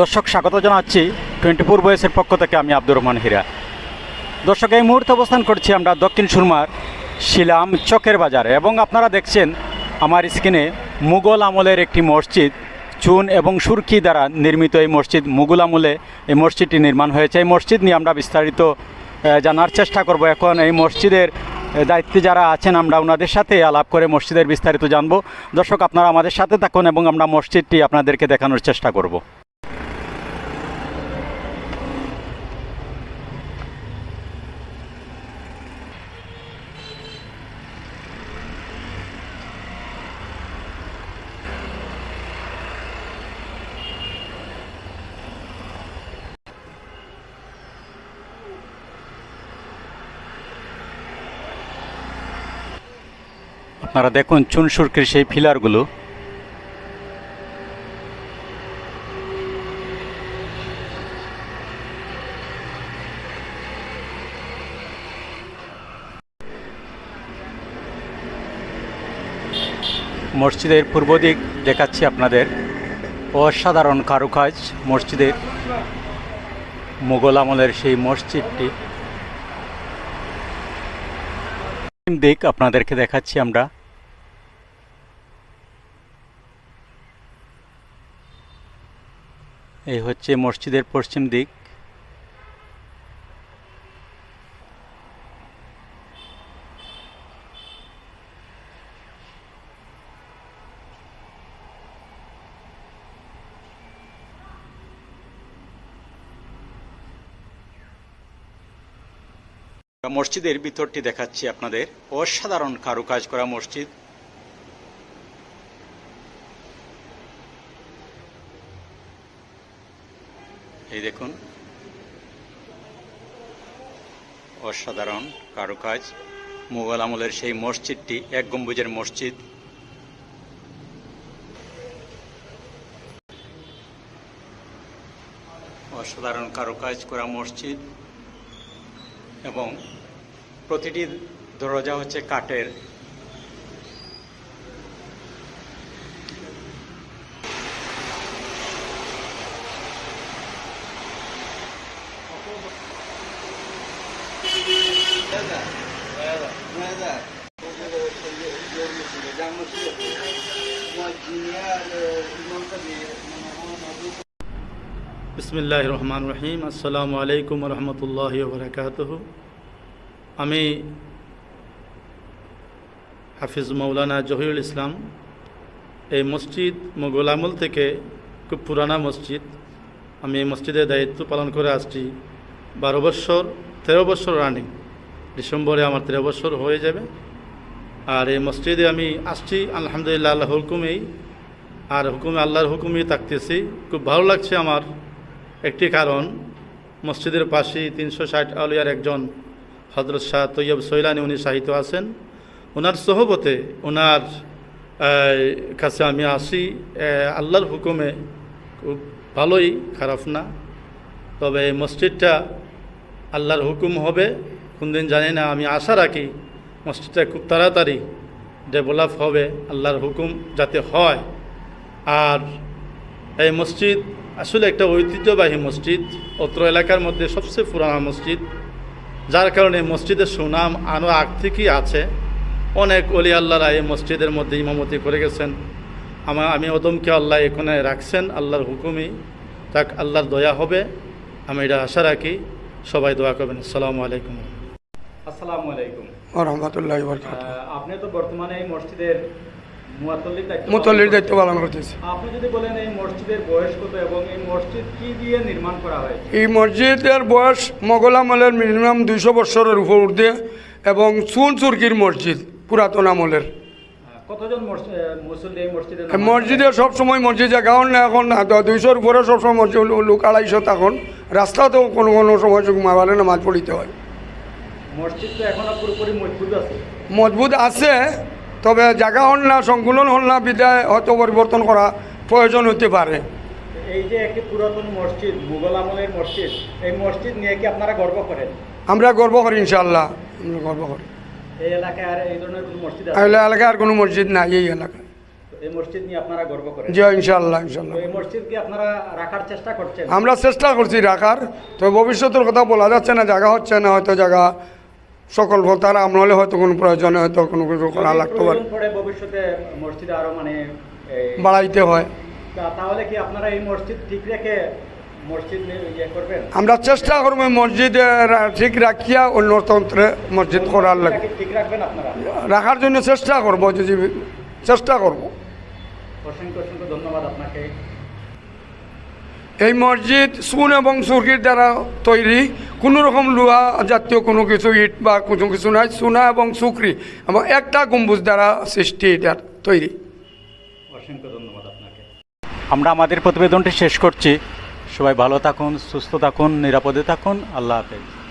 দর্শক, স্বাগত জানাচ্ছি টোয়েন্টি ফোর বয়েসের পক্ষ থেকে আমি আব্দুর রহমান হীরা। দর্শক, এই মুহূর্তে অবস্থান করছি আমরা দক্ষিণ সুরমার শিলাম চকের বাজারে এবং আপনারা দেখছেন আমার স্ক্রিনে মুঘল আমলের একটি মসজিদ, চুন এবং সুরকি দ্বারা নির্মিত এই মসজিদ। মুঘল আমলে এই মসজিদটি নির্মাণ হয়েছে। এই মসজিদ নিয়ে আমরা বিস্তারিত জানার চেষ্টা করব। এখন এই মসজিদের দায়িত্বে যারা আছেন আমরা ওনাদের সাথে আলাপ করে মসজিদের বিস্তারিত জানব। দর্শক, আপনারা আমাদের সাথে থাকুন এবং আমরা মসজিদটি আপনাদেরকে দেখানোর চেষ্টা করব। আপনারা দেখুন চুন সুরকির সেই ফিলারগুলো। মসজিদের পূর্ব দিক দেখাচ্ছি আপনাদের। অসাধারণ কারুকাজ মসজিদের মুঘল আমলের সেই মসজিদটি। দিক আপনাদেরকে দেখাচ্ছি আমরা। এই হচ্ছে মসজিদের পশ্চিম দিক। মসজিদের ভিতরটি দেখাচ্ছি আপনাদের। অসাধারণ কারুকাজ করা মসজিদ। এই দেখুন। অসাধারণ কারুকাজ। মুঘল আমলের সেই মসজিদটি, এক গম্বুজের মসজিদ। অসাধারণ কারুকাজ করা মসজিদ এবং প্রতিটি দরজা হচ্ছে কাঠের। বিসমিল্লাহ রহমান রহিম আসসালামু আলাইকুম রহমতুল্লাহ বরকাত আমি হাফিজ মৌলানা জহিরুল ইসলাম। এই মসজিদ মোগল আমল থেকে খুব পুরানা মসজিদ। আমি এই মসজিদের দায়িত্ব পালন করে আসছি। বারো বছর, তেরো বছর রানিং ডিসেম্বরে আমার তেরো বছর হয়ে যাবে। আর এই মসজিদে আমি আসছি, আলহামদুলিল্লাহ আল্লাহ হুকুমেই। আর হুকুমে, আল্লাহর হুকুমেই থাকতেছি। খুব ভালো লাগছে আমার একটি কারণ। মসজিদের পাশেই তিনশো ষাট আলিয়ার একজন হজরত শাহ তৈয়ব সৈলানি উনি সাহিত্য আছেন। ওনার সহবতে ওনার কাছে আমি আসি। আল্লাহর হুকুমে খুব ভালোই, খারাপ না। তবে এই মসজিদটা আল্লাহর হুকুম হবে। কোনদিন জানি না, আমি আশা রাখি মসজিদটা খুব তাড়াতাড়ি ডেভেলপ হবে, আল্লাহর হুকুম যাতে হয়। আর এই মসজিদ আসলে একটা ঐতিহ্যবাহী মসজিদ, অত্র এলাকার মধ্যে সবচেয়ে পুরানা মসজিদ। যার কারণে মসজিদের সুনাম আরও আগ থেকেই আছে। অনেক অলি আল্লাহরা এই মসজিদের মধ্যে ইমামতি করে গেছেন। আমার আমি ওদমকে আল্লাহ এখানে রাখছেন, আল্লাহর হুকুমই। তাক আল্লাহর দয়া হবে। আমি এটা আশা রাখি। সবাই দোয়া করবেন। আসসালামু আলাইকুম। আসসালামু আলাইকুম। রহমতুল্লাহ আপনি তো বর্তমানে এই মসজিদের দায়িত্ব পালন মুতল্লির দায়িত্ব পালন করতেছি। আপনি যদি বলেন এই মসজিদের বয়স কত এবং এই মসজিদ কি দিয়ে নির্মাণ করা হয়েছে এই মসজিদের বয়স মোগল আমলের মিনিমাম দুইশো বছরের উপর এবং চুন চুরকির মসজিদ পুরাতন আমলের। মসজিদে সবসময় মসজিদ না এখন না দুইশোর উপরে সবসময় মসজিদ লোক আড়াইশো তখন। রাস্তাতেও কোনো কোনো সময় মাবালে নামাজ পড়িতে হয় মসজিদ তো এখনও পুরোপুরি মজবুত আছে। তবে জায়গা হল না সংকুলন হল না বিদায় হয়তো পরিবর্তন করা প্রয়োজন হতে পারে। এই যে একটি পুরাতন মসজিদ মুঘল আমলের মসজিদ এই মসজিদ নিয়ে কি আপনারা গর্ব করেন? আমরা গর্ব করি ইনশাল্লাহ আমরা গর্ব করি। এই এলাকায় আর এই ধরনের কোনো মসজিদ এলাকায় আর কোনো মসজিদ নাই এই এলাকায়। এই মসজিদ নিয়ে আপনারা গর্ব করেন? জি ইনশাল্লাহ ইনশাল্লাহ এই মসজিদ কি আপনারা রাখার চেষ্টা করছেন? আমরা চেষ্টা করছি রাখার তো ভবিষ্যতের কথা বলা যাচ্ছে না জায়গা হচ্ছে না হয়তো জায়গা সকল ভোটার আমলে হয়তো কোনো প্রয়োজনে হয়তো কোনো কিছু করা লাগতে পারে। ভবিষ্যতে মসজিদ আরও মানে বাড়াইতে হয়। তাহলে কি আপনারা এই মসজিদ ঠিক রেখে ইয়ে করবেন? আমরা চেষ্টা করব মসজিদ ঠিক রাখিয়া অন্যতন্ত্রে মসজিদ করার লাগে। ঠিক রাখবেন আপনারা? রাখার জন্য চেষ্টা করব যদি চেষ্টা করব। অসংখ্য অসংখ্য ধন্যবাদ আপনাকে। এই মসজিদ সুন এবং সুরকির দ্বারা তৈরি। কোনো রকম লোহা জাতীয় কোনো কিছু ইট বা কোনো কিছু নাই সোনা এবং সুকরি এবং একটা গম্বুজ দ্বারা সৃষ্টি এটার তৈরি। অসংখ্য ধন্যবাদ আপনাকে। আমরা আমাদের প্রতিবেদনটি শেষ করছি। সবাই ভালো থাকুন সুস্থ থাকুন নিরাপদে থাকুন। আল্লাহ হাফেজ।